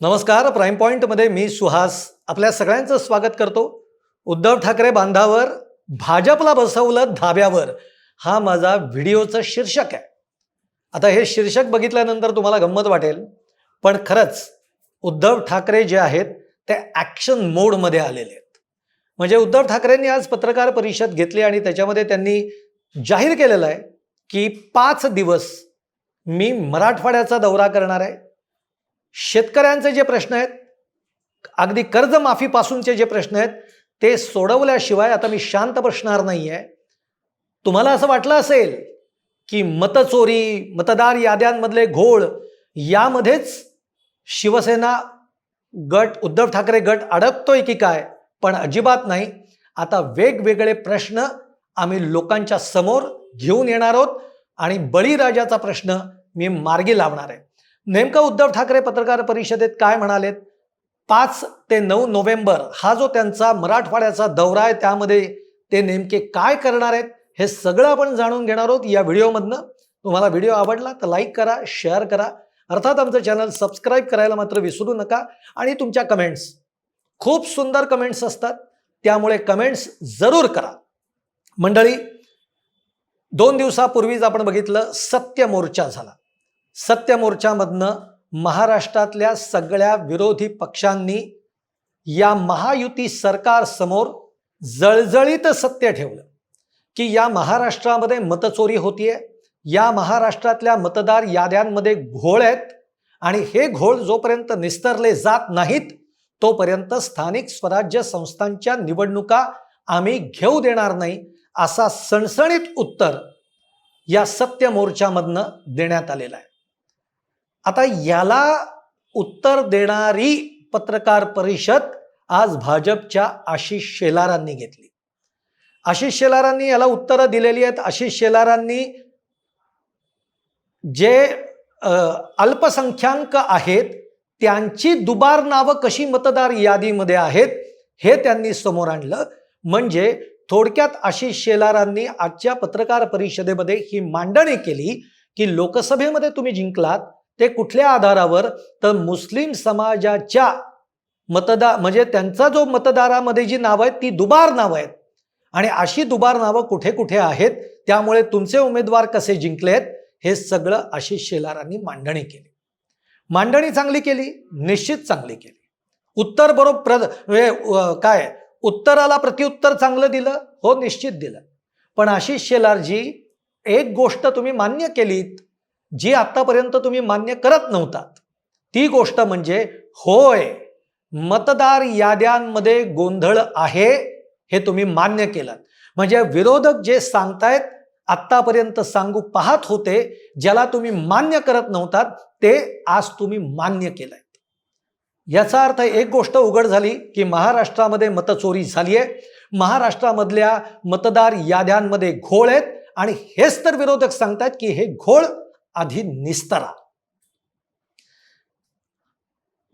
नमस्कार प्राईम पॉईंटमध्ये मी सुहास आपल्या सगळ्यांचं स्वागत करतो. उद्धव ठाकरे बांधावर भाजपला बसवलं धाब्यावर. हा माझा व्हिडिओचं शीर्षक आहे. आता हे शीर्षक बघितल्यानंतर तुम्हाला गंमत वाटेल. पण खरंच उद्धव ठाकरे जे आहेत ते ॲक्शन मोडमध्ये आलेले आहेत. म्हणजे उद्धव ठाकरेंनी आज पत्रकार परिषद घेतली आणि त्याच्यामध्ये त्यांनी जाहीर केलेलं आहे की पाच दिवस मी मराठवाड्याचा दौरा करणार आहे. शेतकऱ्यांचे जे प्रश्न आहेत अगदी कर्जमाफीपासूनचे जे प्रश्न आहेत ते सोडवल्याशिवाय आता मी शांत बसणार नाही आहे तुम्हाला असं वाटलं असेल की मतचोरी मतदार याद्यांमधले घोळ यामध्येच शिवसेना गट उद्धव ठाकरे गट अडकतोय की काय? पण अजिबात नाही. आता वेगवेगळे प्रश्न आम्ही लोकांच्या समोर घेऊन येणार आहोत आणि बळीराजाचा प्रश्न मी मार्गी लावणार आहे. नेमकं उद्धव ठाकरे पत्रकार परिषदेत काय म्हणालेत? पाच ते नऊ नोव्हेंबर हा जो त्यांचा मराठवाड्याचा दौरा आहे त्यामध्ये ते नेमके काय करणार आहेत हे सगळं आपण जाणून घेणार आहोत या व्हिडिओमधनं. तुम्हाला व्हिडिओ आवडला तर लाईक करा शेअर करा. अर्थात आमचं चॅनल सबस्क्राईब करायला मात्र विसरू नका. आणि तुमच्या कमेंट्स खूप सुंदर कमेंट्स असतात. त्यामुळे कमेंट्स जरूर करा. मंडळी दोन दिवसापूर्वीच आपण बघितलं सत्य मोर्चा झाला. सत्य मोर्चामधनं महाराष्ट्रातल्या सगळ्या विरोधी पक्षांनी या महायुती सरकारसमोर जळजळीत सत्य ठेवलं की या महाराष्ट्रामध्ये मतचोरी होतीये या महाराष्ट्रातल्या मतदार याद्यांमध्ये घोळ आहेत आणि हे घोळ जोपर्यंत निस्तरले जात नाहीत तोपर्यंत स्थानिक स्वराज्य संस्थांच्या निवडणुका आम्ही घेऊ देणार नाही असा सणसणीत उत्तर या सत्य मोर्चामधनं देण्यात आलेला आहे. आता याला उत्तर देणारी पत्रकार परिषद आज भाजपच्या आशिष शेलारांनी घेतली. आशिष शेलारांनी याला उत्तरं दिलेली आहेत. आशिष शेलारांनी जे अल्पसंख्याक आहेत त्यांची दुबार नावं कशी मतदार यादीमध्ये आहेत हे त्यांनी समोर आणलं. म्हणजे थोडक्यात आशिष शेलारांनी आजच्या पत्रकार परिषदेमध्ये ही मांडणी केली की लोकसभेमध्ये तुम्ही जिंकलात ते कुठल्या आधारावर? तर मुस्लिम समाजाच्या मतदार म्हणजे त्यांचा जो मतदारामध्ये जी नावं आहेत ती दुबार नावं आहेत. आणि अशी दुबार नावं कुठे कुठे आहेत त्यामुळे तुमचे उमेदवार कसे जिंकले आहेत हे सगळं आशिष शेलारांनी मांडणी केली. मांडणी चांगली केली निश्चित चांगली केली. उत्तर बरोबर प्र काय? उत्तराला प्रत्युत्तर चांगलं दिलं हो निश्चित दिलं. पण आशिष शेलारजी एक गोष्ट तुम्ही मान्य केलीत जी आतापर्यंत तुम्ही मान्य करत नव्हतात ती गोष्ट म्हणजे होय मतदार याद्यांमध्ये गोंधळ आहे हे तुम्ही मान्य केलं. म्हणजे विरोधक जे सांगतायत आत्तापर्यंत सांगू पाहत होते ज्याला तुम्ही मान्य करत नव्हतात ते आज तुम्ही मान्य केलंय. याचा अर्थ एक गोष्ट उघड झाली की महाराष्ट्रामध्ये मतचोरी झाली आहे. महाराष्ट्रामधल्या मतदार याद्यांमध्ये घोळ आहेत आणि हेच तर विरोधक सांगतात की हे घोळ आधी निस्तरा.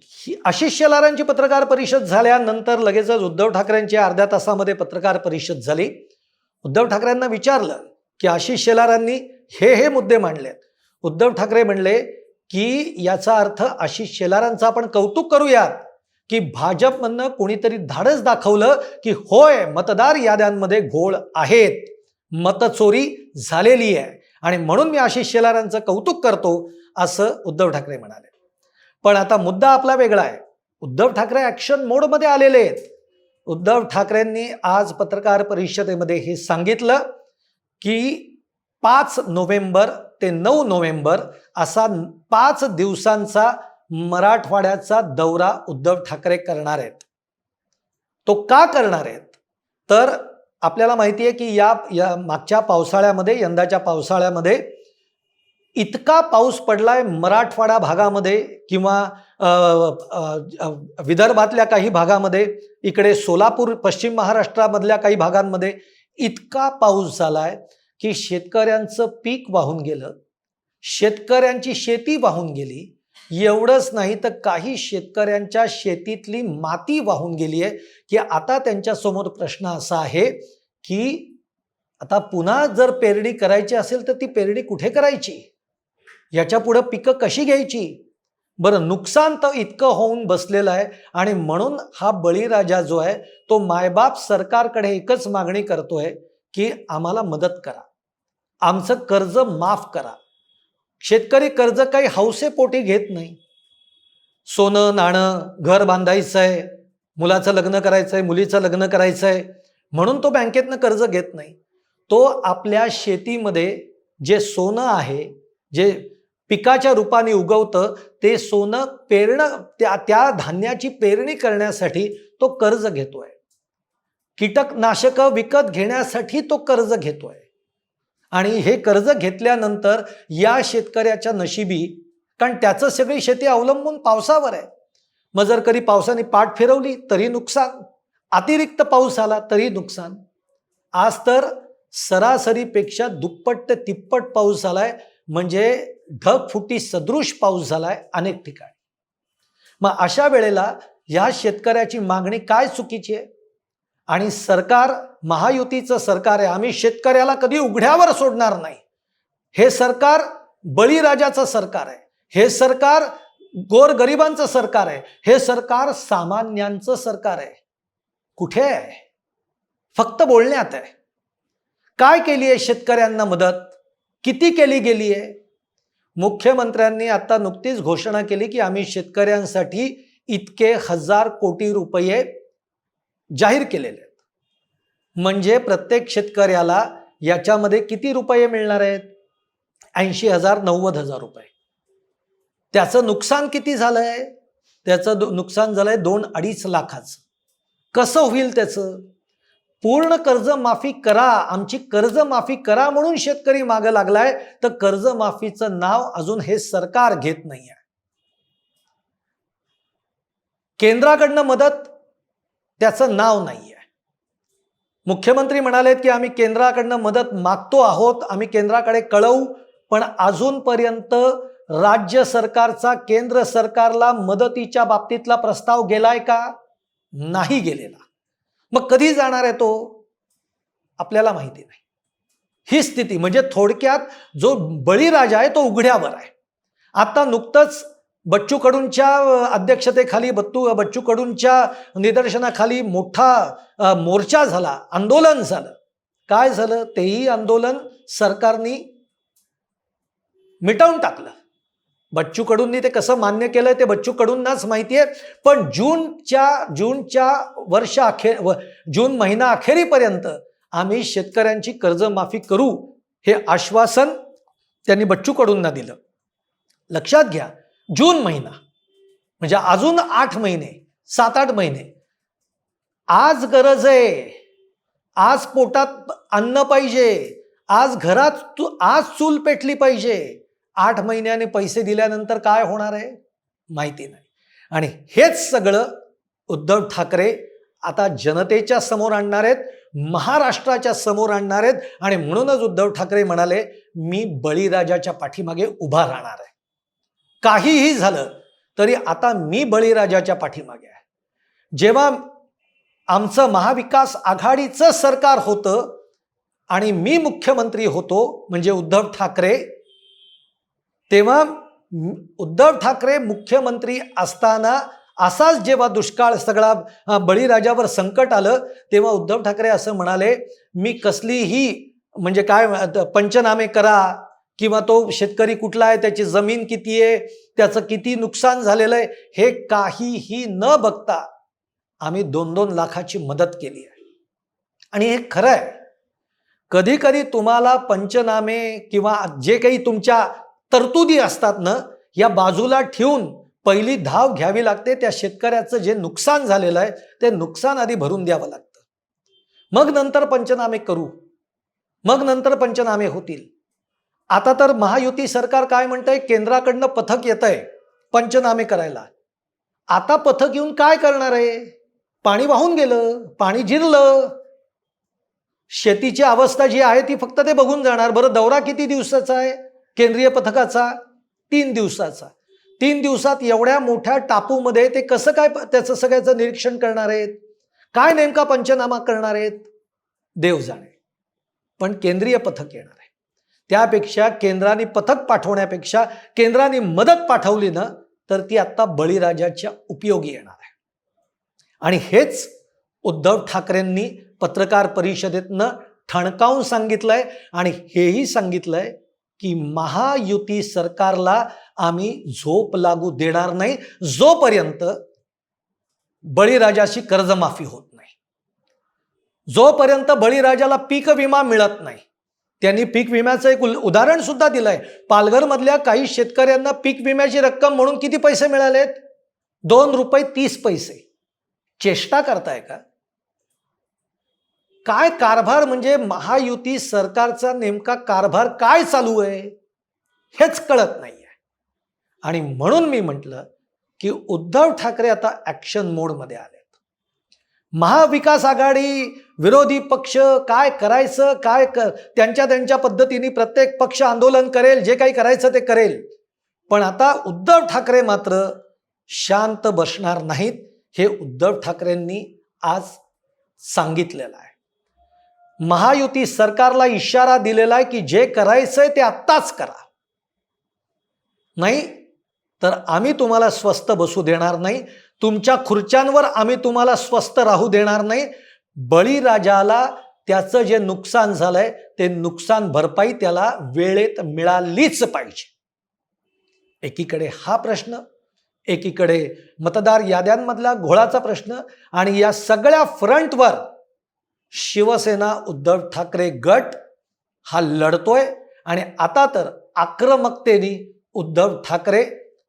ही आशिष शेलारांची पत्रकार परिषद झाल्यानंतर लगेचच उद्धव ठाकरेंची अर्ध्या तासामध्ये पत्रकार परिषद झाली. उद्धव ठाकरेंना विचारलं की आशिष शेलारांनी हे हे मुद्दे मांडलेत. उद्धव ठाकरे म्हणले की याचा अर्थ आशिष शेलारांचं आपण कौतुक करूयात की भाजपमधनं कोणीतरी धाडस दाखवलं की होय मतदार याद्यांमध्ये घोळ आहेत. मतचोरी झालेली आहे. आणि म्हणून मी आशिष शेलारांचं कौतुक करतो असं उद्धव ठाकरे म्हणाले. पण आता मुद्दा आपला वेगळा आहे. उद्धव ठाकरे ॲक्शन मोडमध्ये आलेले आहेत. उद्धव ठाकरेंनी आज पत्रकार परिषदेमध्ये हे सांगितलं की पाच नोव्हेंबर ते नऊ नोव्हेंबर असा पाच दिवसांचा मराठवाड्याचा दौरा उद्धव ठाकरे करणार आहेत. तो का करणार आहेत? तर आपल्याला माहिती आहे की या या मागच्या पावसाळ्यामध्ये यंदाच्या पावसाळ्यामध्ये इतका पाऊस पडलाय मराठवाडा भागामध्ये किंवा विदर्भातल्या काही भागामध्ये इकडे सोलापूर पश्चिम महाराष्ट्रामधल्या काही भागांमध्ये इतका पाऊस झालाय की शेतकऱ्यांचं पीक वाहून गेलं. शेतकऱ्यांची शेती वाहून गेली. एवढंच नाही तर काही शेतकऱ्यांच्या शेतीतली माती वाहून गेली आहे की आता त्यांच्यासमोर प्रश्न असा आहे की आता पुन्हा जर पेरणी करायची असेल तर ती पेरणी कुठे करायची? याच्या पुढं पिकं कशी घ्यायची? बरं नुकसान तर इतकं होऊन बसलेलं आहे आणि म्हणून हा बळीराजा जो आहे तो मायबाप सरकारकडे एकच मागणी करतोय की आम्हाला मदत करा. आमचं कर्ज माफ करा. शेतकरी कर्ज काही हौसेपोटी घेत नाही. सोनं नाणं घर बांधायचं आहे मुलाचं लग्न करायचं आहे मुलीचं लग्न करायचं आहे म्हणून तो बँकेतनं कर्ज घेत नाही. तो आपल्या शेतीमध्ये जे सोनं आहे जे पिकाच्या रूपाने उगवतं ते सोनं पेरणं त्या त्या धान्याची पेरणी करण्यासाठी तो कर्ज घेतोय. कीटकनाशकं विकत घेण्यासाठी तो कर्ज घेतोय. आणि हे कर्ज घेतल्यानंतर या शेतकऱ्याच्या नशिबी कारण त्याचं सगळी शेती अवलंबून पावसावर आहे. मग जर कधी पावसाने पाठ फिरवली तरी नुकसान. अतिरिक्त पाऊस आला तरी नुकसान. आज तर सरासरीपेक्षा दुप्पट ते तिप्पट पाऊस झालाय म्हणजे ढगफुटी सदृश पाऊस झालाय अनेक ठिकाणी. मग अशा वेळेला या शेतकऱ्याची मागणी काय चुकीची आहे? आणि सरकार महायुतीचं सरकार आहे आम्ही शेतकऱ्याला कधी उघड्यावर सोडणार नाही. हे सरकार बळीराजाचं सरकार आहे. हे सरकार गोरगरिबांचं सरकार आहे. हे सरकार सामान्यांचं सरकार आहे. कुठे आहे? फक्त बोलण्यात आहे. काय केली आहे शेतकऱ्यांना मदत? किती केली गेली आहे? मुख्यमंत्र्यांनी आता नुकतीच घोषणा केली की आम्ही शेतकऱ्यांसाठी इतके हजार कोटी रुपये जाहीर केलेले आहेत. म्हणजे प्रत्येक शेतकऱ्याला याच्यामध्ये किती रुपये मिळणार आहेत? ऐंशी हजार नव्वद हजार रुपये. त्याचं नुकसान किती झालंय? त्याचं दु- नुकसान झालंय दोन अडीच लाखाचं. कसं होईल त्याचं? पूर्ण कर्जमाफी करा. आमची कर्जमाफी करा म्हणून शेतकरी मागं लागलाय. तर कर्जमाफीचं नाव अजून हे सरकार घेत नाही आहे केंद्राकडनं मदत त्याचं नाव नाही आहे मुख्यमंत्री म्हणालेत की आम्ही केंद्राकडनं मदत मागतो आहोत. आम्ही केंद्राकडे कळवू. पण अजूनपर्यंत राज्य सरकारचा केंद्र सरकारला मदतीच्या बाबतीतला प्रस्ताव गेलाय का? नाही गेलेला. मग कधी जाणार आहे तो? आपल्याला माहिती नाही. ही स्थिती म्हणजे थोडक्यात जो बळीराजा आहे तो उघड्यावर आहे. आता नुकतंच बच्चू कडूंच्या अध्यक्षतेखाली बत्तू बच्चू कडूंच्या निदर्शनाखाली मोठा मोर्चा झाला आंदोलन झालं. काय झालं? तेही आंदोलन सरकारनी मिटवून टाकलं. बच्चू कडूंनी ते कसं मान्य केलं ते बच्चू कडूंनाच माहिती आहे पण जूनच्या जूनच्या वर्ष अखेर व जून महिना अखेरीपर्यंत आम्ही शेतकऱ्यांची कर्जमाफी करू हे आश्वासन त्यांनी बच्चू कडूंना दिलं. लक्षात घ्या जून महिना म्हणजे अजून आठ महिने सात आठ महिने. आज गरज आहे आज पोटात अन्न पाहिजे आज घरात तू आज चूल पेटली पाहिजे आठ महिन्याने पैसे दिल्यानंतर काय होणार आहे? माहिती नाही. आणि हेच सगळं उद्धव ठाकरे आता जनतेच्या समोर आणणार आहेत महाराष्ट्राच्या समोर आणणार आहेत आणि म्हणूनच उद्धव ठाकरे म्हणाले मी बळीराजाच्या पाठीमागे उभा राहणार आहे. काहीही झालं तरी आता मी बळीराजाच्या पाठीमागे आहे. जेव्हा आमचं महाविकास आघाडीचं सरकार होतं आणि मी मुख्यमंत्री होतो म्हणजे उद्धव ठाकरे तेव्हा उद्धव ठाकरे मुख्यमंत्री असताना असाच जेव्हा दुष्काळ सगळा बळीराजावर संकट आलं तेव्हा उद्धव ठाकरे असं म्हणाले मी कसलीही म्हणजे काय पंचनामे करा किंवा तो शेतकरी कुठला आहे त्याची जमीन किती आहे त्याचं किती नुकसान झालेलं आहे हे काहीही न बघता आम्ही दोन दोन लाखाची मदत केली आहे. आणि हे खरं आहे. कधी कधी तुम्हाला पंचनामे किंवा जे काही तुमच्या तरतुदी असतात ना या बाजूला ठेवून पहिली धाव घ्यावी लागते त्या शेतकऱ्याचं जे नुकसान झालेलं आहे ते नुकसान आधी भरून द्यावं लागतं. मग नंतर पंचनामे करू. मग नंतर पंचनामे होतील. आता तर महायुती सरकार काय म्हणतंय? केंद्राकडनं पथक येत आहे पंचनामे करायला. आता पथक येऊन काय करणार आहे? पाणी वाहून गेलं पाणी जिरलं. शेतीची अवस्था जी आहे ती फक्त ते बघून जाणार. बरं दौरा किती दिवसाचा आहे? केंद्रीय पथकाचा तीन दिवसाचा. तीन दिवसात एवढ्या मोठ्या टापूमध्ये ते कसं काय प- त्याचं सगळ्याचं निरीक्षण करणार आहेत? काय नेमका पंचनामा करणार आहेत? देव जाणे. पण केंद्रीय पथक येणार आहे. त्यापेक्षा केंद्राने पथक पाठवण्यापेक्षा केंद्राने मदत पाठवली ना तर ती आत्ता बळीराजाच्या उपयोगी येणार आहे. आणि हेच उद्धव ठाकरेंनी पत्रकार परिषदेतनं ठणकावून सांगितलंय आणि हेही सांगितलंय की महायुती सरकारला आम्ही झोप लागू देणार नाही जोपर्यंत बळीराजाशी कर्जमाफी होत नाही. जोपर्यंत बळीराजाला पीक विमा मिळत नाही. त्यांनी पीक विम्याचं एक उदाहरण सुद्धा दिलंय. पालघरमधल्या काही शेतकऱ्यांना पीक विम्याची रक्कम म्हणून किती पैसे मिळालेत? दोन रुपये तीस पैसे. चेष्टा करताय का? काय कारभार म्हणजे महायुती सरकारचा नेमका कारभार काय चालू आहे हेच कळत नाही आहे आणि म्हणून मी म्हटलं की उद्धव ठाकरे आता ॲक्शन मोडमध्ये आलेत. महाविकास आघाडी विरोधी पक्ष काय करायचं काय क त्यांच्या त्यांच्या पद्धतीने प्रत्येक पक्ष आंदोलन करेल जे काही करायचं ते करेल. पण आता उद्धव ठाकरे मात्र शांत बसणार नाहीत हे उद्धव ठाकरेंनी आज सांगितलेलं आहे. महायुती सरकारला इशारा दिलेला आहे की जे करायचंय ते आत्ताच करा. नाही तर आम्ही तुम्हाला स्वस्त बसू देणार नाही. तुमच्या खुर्च्यांवर आम्ही तुम्हाला स्वस्त राहू देणार नाही. बळीराजाला त्याचं जे नुकसान झालंय ते नुकसान भरपाई त्याला वेळेत मिळालीच पाहिजे. एकीकडे हा प्रश्न एकीकडे मतदार याद्यांमधला घोळाचा प्रश्न आणि या सगळ्या फ्रंटवर शिवसेना उद्धव ठाकरे गट हा लढतोय आणि आता तर आक्रमकतेने उद्धव ठाकरे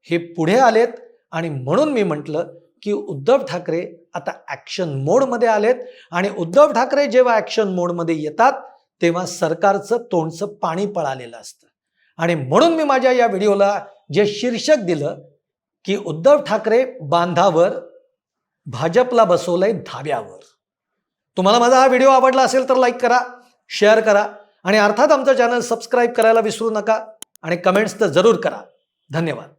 हे पुढे आलेत. आणि म्हणून मी म्हटलं की उद्धव ठाकरे आता ॲक्शन मोडमध्ये आलेत. आणि उद्धव ठाकरे जेव्हा ॲक्शन मोडमध्ये येतात तेव्हा सरकारचं तोंडचं पाणी पळालेलं असतं. आणि म्हणून मी माझ्या या व्हिडिओला जे शीर्षक दिलं की उद्धव ठाकरे बांधावर भाजपला बसवलंय धाब्यावर. तुम्हाला माझा हा व्हिडिओ आवडला असेल तर लाईक करा शेअर करा आणि अर्थात आमचं चॅनल सबस्क्राईब करायला विसरू नका आणि कमेंट्स तर जरूर करा. धन्यवाद.